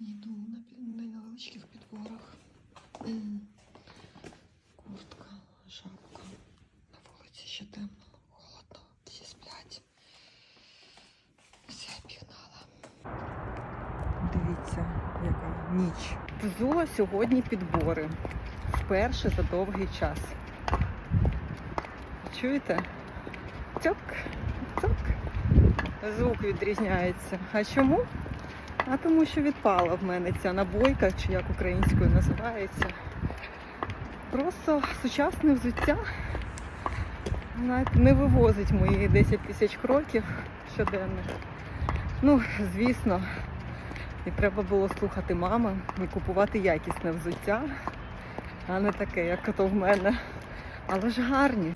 Йду на невеличких підборах. Куртка, шапка. На вулиці ще темно, холодно, всі сплять. Все пігнала. Дивіться, яка ніч. Зула сьогодні підбори. Вперше за довгий час. Чуєте? Цьок, цьок. Звук відрізняється. А чому? А тому що відпала в мене ця набойка, чи як українською називається. Просто сучасне взуття знаєте, не вивозить мої 10 тисяч кроків щоденних. Ну, звісно, і треба було слухати маму і купувати якісне взуття, а не таке, як ото в мене. Але ж гарні.